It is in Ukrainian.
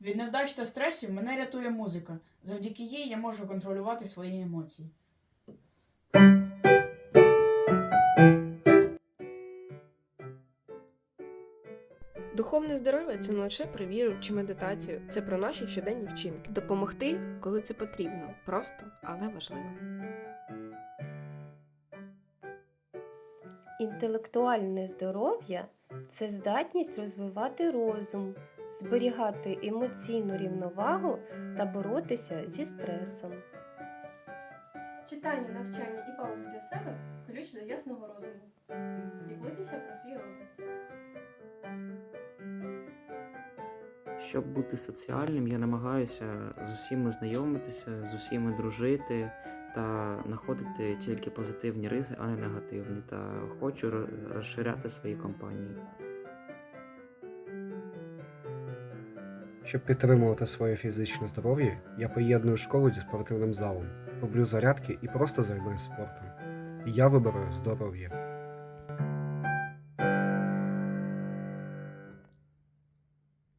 Від невдач та стресів мене рятує музика. Завдяки їй я можу контролювати свої емоції. Духовне здоров'я це не лише про віру чи медитацію, це про наші щоденні вчинки. Допомогти, коли це потрібно, просто, але важливо. Інтелектуальне здоров'я це здатність розвивати розум, зберігати емоційну рівновагу та боротися зі стресом. Читання, навчання і паузи для себе ключ до ясного розуму. Піклуйтеся про свій розум. Щоб бути соціальним, я намагаюся з усіма знайомитися, з усіма дружити та знаходити тільки позитивні риси, а не негативні. Та хочу розширяти свої компанії. Щоб підтримувати своє фізичне здоров'я, я поєдную школу зі спортивним залом, роблю зарядки і просто займаюся спортом. Я виберу здоров'я.